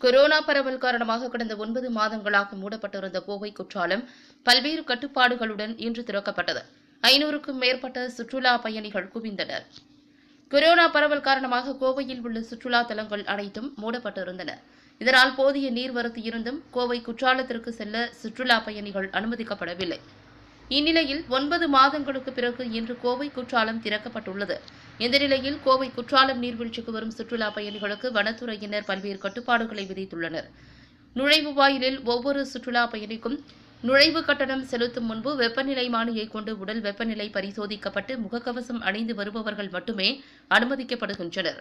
Corona பரவல் காரணமாக கடந்த ஒன்பது மாதங்களாக மூடப்பட்டிருந்த கோவை குற்றாலம் பல்வேறு கட்டுப்பாடுகளுடன் இன்று திறக்கப்பட்டது. ஐநூறுக்கும் மேற்பட்ட சுற்றுலா பயணிகள் குவிந்தனர். கொரோனா பரவல் காரணமாக கோவையில் உள்ள சுற்றுலா தலங்கள் அனைத்தும் மூடப்பட்டிருந்தன. இதனால் போதிய நீர்வரத்து இருந்தும் கோவை குற்றாலத்திற்கு செல்ல சுற்றுலா பயணிகள் அனுமதிக்கப்படவில்லை. இந்நிலையில் ஒன்பது மாதங்களுக்கு பிறகு இன்று கோவை குற்றாலம் திறக்கப்பட்டுள்ளது. இந்த நிலையில் கோவை குற்றாலம் நீர்வீழ்ச்சிக்கு வரும் சுற்றுலா பயணிகளுக்கு வனத்துறையினர் பல்வேறு கட்டுப்பாடுகளை விதித்துள்ளனர். நுழைவு வாயிலில் ஒவ்வொரு சுற்றுலா பயணிக்கும் நுழைவு கட்டணம் செலுத்தும் முன்பு வெப்பநிலை மானியை கொண்டு உடல் வெப்பநிலை பரிசோதிக்கப்பட்டு முகக்கவசம் அணிந்து வருபவர்கள் மட்டுமே அனுமதிக்கப்படுகின்றனர்.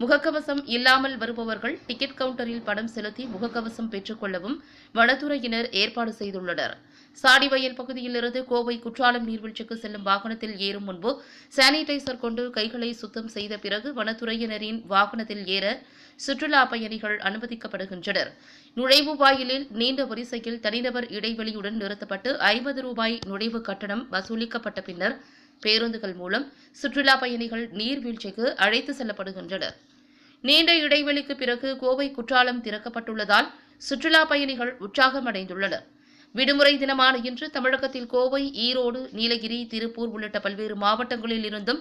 முகக்கவசம் இல்லாமல் வருபவர்கள் டிக்கெட் கவுண்டரில் பணம் செலுத்தி முகக்கவசம் பெற்றுக்கொள்ளவும் வனத்துறையினர் ஏற்பாடு செய்துள்ளனர். சாடிவயல் பகுதியிலிருந்து கோவை குற்றாலம் நீர்வீழ்ச்சிக்கு செல்லும் வாகனத்தில் ஏறும் முன்பு சானிடைசர் கொண்டு கைகளை சுத்தம் செய்த பிறகு வனத்துறையினரின் வாகனத்தில் ஏற சுற்றுலா பயணிகள் அனுமதிக்கப்படுகின்றனர். நுழைவு வாயிலில் நீண்ட வரிசையில் தனிநபர் இடைவெளியுடன் நிறுத்தப்பட்டு ஐம்பது ரூபாய் நுழைவு கட்டணம் வசூலிக்கப்பட்ட பின்னர் பேருந்துகள் மூலம் சுற்றுலா பயணிகள் நீர்வீழ்ச்சிக்கு அழைத்து செல்லப்படுகின்றனர். நீண்ட இடைவெளிக்கு பிறகு கோவை குற்றாலம் திறக்கப்பட்டுள்ளதால் சுற்றுலா பயணிகள் உற்சாகமடைந்துள்ளனர். விடுமுறை தினமான இன்று தமிழகத்தில் கோவை ஈரோடு நீலகிரி திருப்பூர் உள்ளிட்ட பல்வேறு மாவட்டங்களில் இருந்தும்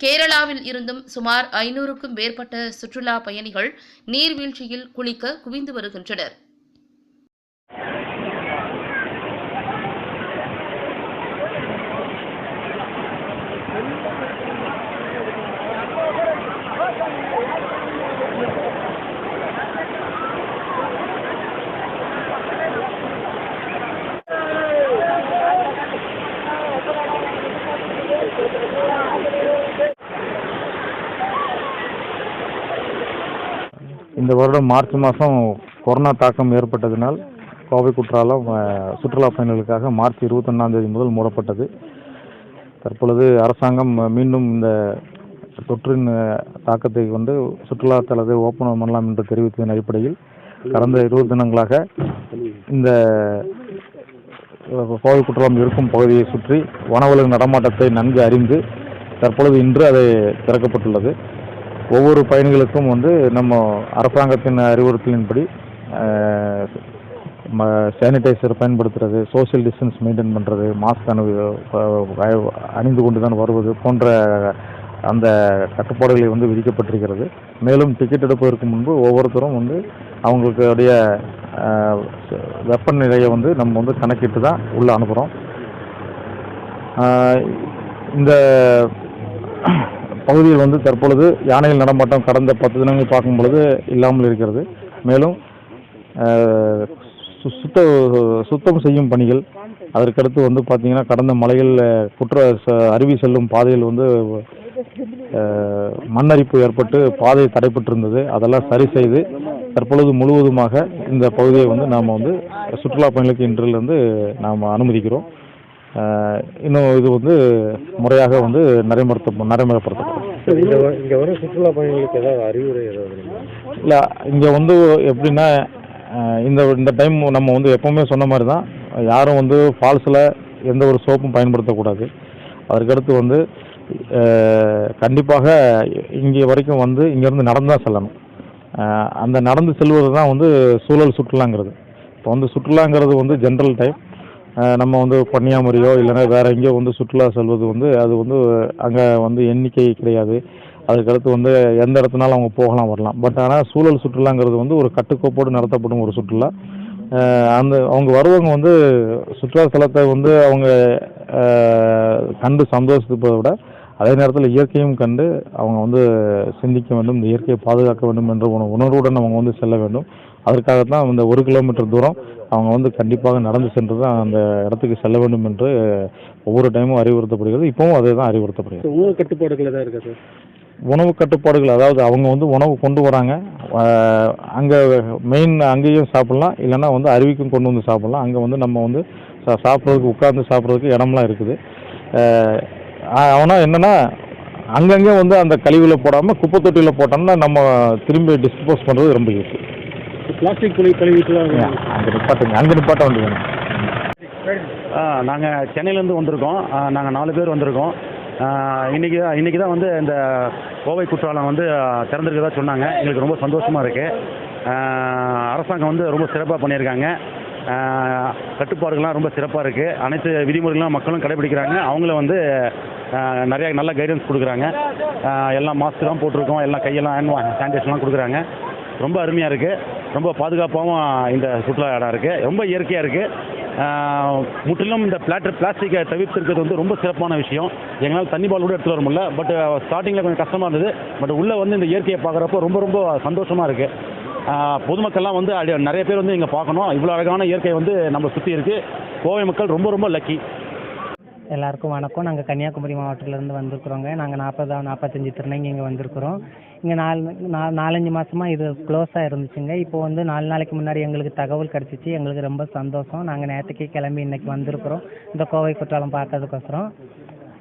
கேரளாவில் இருந்தும் சுமார் ஐநூறுக்கும் மேற்பட்ட சுற்றுலா பயணிகள் நீர்வீழ்ச்சியில் குளிக்க குவிந்து வருகின்றனர். இந்த வருடம் மார்ச் மாதம் கொரோனா தாக்கம் ஏற்பட்டதினால் கோவை குற்றாலம் சுற்றுலா பயணிகளுக்காக மார்ச் இருபத்தொன்னாந்தேதி முதல் மூடப்பட்டது. தற்பொழுது அரசாங்கம் மீண்டும் இந்த தொற்றின் தாக்கத்தை கொண்டு சுற்றுலா தலத்தை ஓப்பன் பண்ணலாம் என்று தெரிவித்ததன் அடிப்படையில் கடந்த இருபது தினங்களாக இந்த கோவை குற்றாலம் இருக்கும் பகுதியை சுற்றி வனவிலங்கு நடமாட்டத்தை நன்கு அறிந்து தற்பொழுது இன்று அதை திறக்கப்பட்டுள்ளது. ஒவ்வொரு பயணிகளுக்கும் வந்து நம்ம அரசாங்கத்தின் அறிவுறுத்தலின்படி சானிடைசர் பயன்படுத்துறது சோஷியல் டிஸ்டன்ஸ் மெயின்டைன் பண்ணுறது மாஸ்க் அணு அணிந்து கொண்டு தான் வருவது போன்ற அந்த கட்டுப்பாடுகளை வந்து விதிக்கப்பட்டிருக்கிறது. மேலும் டிக்கெட் எடுப்பதற்கு முன்பு ஒவ்வொருத்தரும் வந்து அவங்களுடைய வெப்பநிலையை வந்து நம்ம வந்து கணக்கிட்டு தான் உள்ளே அனுப்புகிறோம் இந்த பகுதியில் வந்து தற்பொழுது யானைகள் நடமாட்டம் கடந்த பத்து தினங்கள் பார்க்கும் பொழுது இல்லாமல் இருக்கிறது. மேலும் சு- சுத்த சுத்தம் செய்யும் பணிகள் அதற்கடுத்து வந்து பார்த்திங்கன்னா கடந்த மலைகள் குற்ற ச- அருவி செல்லும் பாதையில் வந்து மண்ணரிப்பு ஏற்பட்டு பாதை தடைப்பட்டிருந்தது. அதெல்லாம் சரி செய்து தற்பொழுது முழுவதுமாக இந்த பகுதியை வந்து நாம் வந்து சுற்றுலா பயணிகளுக்கு இன்றிலிருந்து நாம் அனுமதிக்கிறோம். இன்னும் இது வந்து முறையாக வந்து நடைமுறைத்த நடைமுறைப்படுத்தப்படும். இங்கே வர சுற்றுலா பயணிகளுக்கு ஏதாவது அறிவுரை ஏதாவது? இல்லை இங்கே வந்து எப்படின்னா இந்த இந்த டைம் நம்ம வந்து எப்போவுமே சொன்ன மாதிரி தான் யாரும் வந்து ஃபால்ஸில் எந்த ஒரு சோப்பும் பயன்படுத்தக்கூடாது. அதற்கடுத்து வந்து கண்டிப்பாக இங்கே வரைக்கும் வந்து இங்கேருந்து நடந்து தான் செல்லணும். அந்த நடந்து செல்வது தான் வந்து சூழல் சுற்றுலாங்கிறது. இப்போ வந்து சுற்றுலாங்கிறது வந்து ஜென்ரல் டைம் நம்ம வந்து கன்னியாகுமரியோ இல்லைன்னா வேறு எங்கேயோ வந்து சுற்றுலா செல்வது வந்து அது வந்து அங்கே வந்து எண்ணிக்கை கிடையாது. அதுக்கடுத்து வந்து எந்த இடத்துனாலும் அவங்க போகலாம் வரலாம். பட் ஆனால் சூழல் சுற்றுலாங்கிறது வந்து ஒரு கட்டுக்கோப்போடு நடத்தப்படும் ஒரு சுற்றுலா. அந்த அவங்க வருவங்க வந்து சுற்றுலா தலத்தை வந்து அவங்க கண்டு சந்தோஷிப்பதை விட அதே நேரத்தில் இயற்கையும் கண்டு அவங்க வந்து சிந்திக்க வேண்டும் இந்த இயற்கையை பாதுகாக்க வேண்டும் என்ற உணர்வுடன் அவங்க வந்து செல்ல வேண்டும். அதற்காகத்தான் இந்த ஒரு கிலோமீட்டர் தூரம் அவங்க வந்து கண்டிப்பாக நடந்து சென்று தான் அந்த இடத்துக்கு செல்ல வேண்டும் என்று ஒவ்வொரு டைமும் அறிவுறுத்தப்படுகிறது. இப்பவும் அதே தான் அறிவுறுத்தப்படுகிறது. உணவு கட்டுப்பாடுகள் ஏதாவது இருக்கா சார்? உணவு கட்டுப்பாடுகள் அதாவது அவங்க வந்து உணவு கொண்டு வராங்க. அங்கே மெயின் அங்கேயும் சாப்பிட்லாம். இல்லைன்னா வந்து அருவிக்கும் கொண்டு வந்து சாப்பிட்லாம். அங்கே வந்து நம்ம வந்து சா- சாப்பிட்றதுக்கு உட்கார்ந்து சாப்பிட்றதுக்கு இடம்லாம் இருக்குது. ஆனால் என்னென்னா அங்கங்கே வந்து அந்த கழிவில் போடாமல் குப்பை தொட்டியில் போட்டோம்னா நம்ம திரும்பி டிஸ்போஸ் பண்ணுறது ரொம்ப ஈஸி பிளாஸ்டிக் குழி கழுவிட்டுலாம் அங்கே நிப்பாட்டுங்க அங்கே நிப்பாட்ட வேணும் ஆ நாங்கள் சென்னையிலேருந்து வந்திருக்கோம். நாங்கள் நாலு பேர் வந்திருக்கோம். இன்றைக்கி இன்றைக்கி தான் வந்து இந்த கோவை குற்றாலம் வந்து திறந்துருக்கதா சொன்னாங்க. எங்களுக்கு ரொம்ப சந்தோஷமாக இருக்குது அரசாங்கம் வந்து ரொம்ப சிறப்பாக பண்ணியிருக்காங்க. கட்டுப்பாடுகள்லாம் ரொம்ப சிறப்பாக இருக்குது அனைத்து விதிமுறைகளும் மக்களும் கடைபிடிக்கிறாங்க. அவங்கள வந்து நிறைய நல்ல கைடன்ஸ் கொடுக்குறாங்க. எல்லாம் மாஸ்க் தான் போட்டிருக்கோம். எல்லாம் கையெல்லாம் ஹேண்ட் சானிடைசர்லாம் கொடுக்குறாங்க. ரொம்ப அருமையாக இருக்குது ரொம்ப பாதுகாப்பாகவும் இந்த சுற்றுலா இடம் இருக்குது ரொம்ப இயற்கையாக இருக்குது முற்றிலும் இந்த பிளாட்டர் பிளாஸ்டிக்கை தவிர்த்திருக்கிறது வந்து ரொம்ப சிறப்பான விஷயம். எங்களால் தண்ணி பால் கூட எடுத்துகிட்டு வர முடியல. பட் ஸ்டார்டிங்கில் கொஞ்சம் கஷ்டமாக இருந்தது. பட் உள்ளே வந்து இந்த இயற்கையை பார்க்குறப்போ ரொம்ப ரொம்ப சந்தோஷமாக இருக்குது பொதுமக்கள்லாம் வந்து அடி- நிறைய பேர் வந்து இங்கே பார்க்கணும். இவ்வளோ அழகான இயற்கை வந்து நம்ம சுற்றி இருக்குது கோவை மக்கள் ரொம்ப ரொம்ப லக்கி எல்லாருக்கும் வணக்கம். நாங்கள் கன்னியாகுமரி மாவட்டத்திலேருந்து வந்திருக்கிறோங்க. நாங்கள் நாற்பதா நாற்பத்தஞ்சு திருநங்கை இங்கே வந்திருக்கிறோம். இங்கே நாலு நா- நாலஞ்சு மாதமாக இது க்ளோஸாக இருந்துச்சுங்க. இப்போ வந்து நாலு நாளைக்கு முன்னாடி எங்களுக்கு தகவல் கிடச்சிச்சு. எங்களுக்கு ரொம்ப சந்தோஷம். நாங்கள் நேற்றுக்கே கிளம்பி இன்றைக்கி வந்திருக்கிறோம். இந்த கோவை குற்றாலம் பார்க்கறதுக்கோசரம்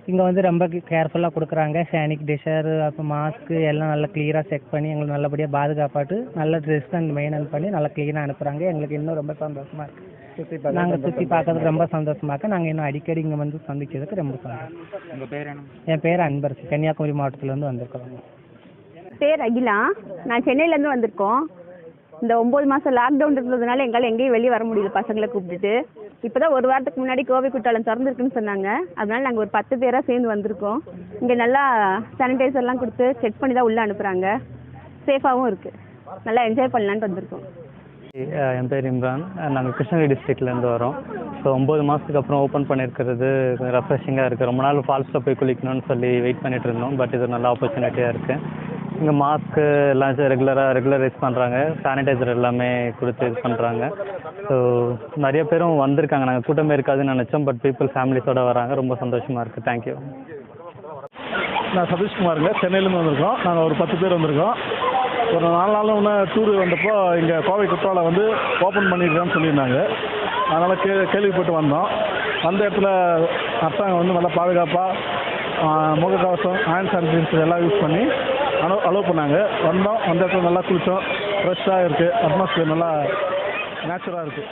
இங்கே வந்து ரொம்ப கேர்ஃபுல்லாக கொடுக்குறாங்க. சானிக் டிஷர் அப்புறம் மாஸ்க்கு எல்லாம் நல்லா க்ளியராக செக் பண்ணி எங்களுக்கு நல்லபடியாக பாதுகாப்பாட்டு நல்ல டிஸ்டன்ஸ் மெயின்டைன் பண்ணி நல்லா க்ளீனாக அனுப்புகிறாங்க எங்களுக்கு இன்னும் ரொம்ப சந்தோஷமாக இருக்குது சுற்றி நாங்கள் சுற்றி பார்க்கறதுக்கு ரொம்ப சந்தோஷமா இருக்கு நாங்கள் இன்னும் அடிக்கடி இங்கே வந்து சந்திக்கிறதுக்கு ரொம்ப சந்தோஷம். உங்கள் பேர் என்ன? என் பேர் அன்பரசு கன்னியாகுமரி மாவட்டத்திலேருந்து வந்திருக்கிறோம். பேர் அகிலா. நான் சென்னையிலேருந்து வந்திருக்கோம். இந்த ஒம்பது மாதம் லாக்டவுன் இருந்ததுனால எங்களால் எங்கேயும் வெளியே வர முடியல பசங்களை கூப்பிட்டுட்டு. இப்போ தான் ஒரு வாரத்துக்கு முன்னாடி கோவை குற்றாலம் திறந்துருக்குன்னு சொன்னாங்க. அதனால நாங்கள் ஒரு பத்து பேராக சேர்ந்து வந்திருக்கோம். இங்கே நல்லா சானிடைசர்லாம் கொடுத்து செக் பண்ணி தான் உள்ளே அனுப்புகிறாங்க சேஃபாகவும் இருக்குது நல்லா என்ஜாய் பண்ணலான்ட்டு வந்திருக்கோம். என் பேர் இம்ரான். நாங்கள் கிருஷ்ணகிரி டிஸ்ட்ரிக்ட்லேருந்து வரோம். ஸோ ஒம்பது மாதத்துக்கு அப்புறம் ஓப்பன் பண்ணியிருக்கிறது கொஞ்சம் ரெஃப்ரெஷிங்காக இருக்குது ரொம்ப நாள் ஃபால்ஸில் போய் குளிக்கணும்னு சொல்லி வெயிட் பண்ணிட்டு இருந்தோம். பட் இது நல்ல ஆப்பர்ச்சுனிட்டியாக இருக்குது இங்கே மாஸ்க்கு எல்லாம் ரெகுலராக ரெகுலரைஸ் பண்ணுறாங்க சானிடைசர் எல்லாமே கொடுத்து இது பண்ணுறாங்க ஸோ நிறைய பேரும் வந்திருக்காங்க. நாங்கள் கூட்டமே இருக்காதுன்னு நினச்சோம். பட் பீப்புள் ஃபேமிலிஸோட வராங்க. ரொம்ப சந்தோஷமாக இருக்குது தேங்க்யூ நான் சதீஷ்குமாருங்க. சென்னையிலேருந்து வந்திருக்கோம். நாங்கள் ஒரு பத்து பேர் வந்திருக்கோம். ஒரு நாலு நாள் ஒன்று டூர் வந்தப்போ இங்கே கோவை குற்றாலம் வந்து ஓப்பன் பண்ணிடுறேன்னு சொல்லியிருந்தாங்க. அதனால் கே கேள்விப்பட்டு வந்தோம். அந்த இடத்துல அரசாங்கம் வந்து நல்லா பாதுகாப்பாக முகக்கவசம் ஹேண்ட் சானிடைசர் எல்லாம் யூஸ் பண்ணி அலோ அலோவ் பண்ணாங்க. வந்தோம். அந்த இடத்துல நல்லா குளித்தோம் ஃப்ரெஷ்ஷாக இருக்குது அட்மாஸ்பியர் நல்லா நேச்சுரலாக இருக்குது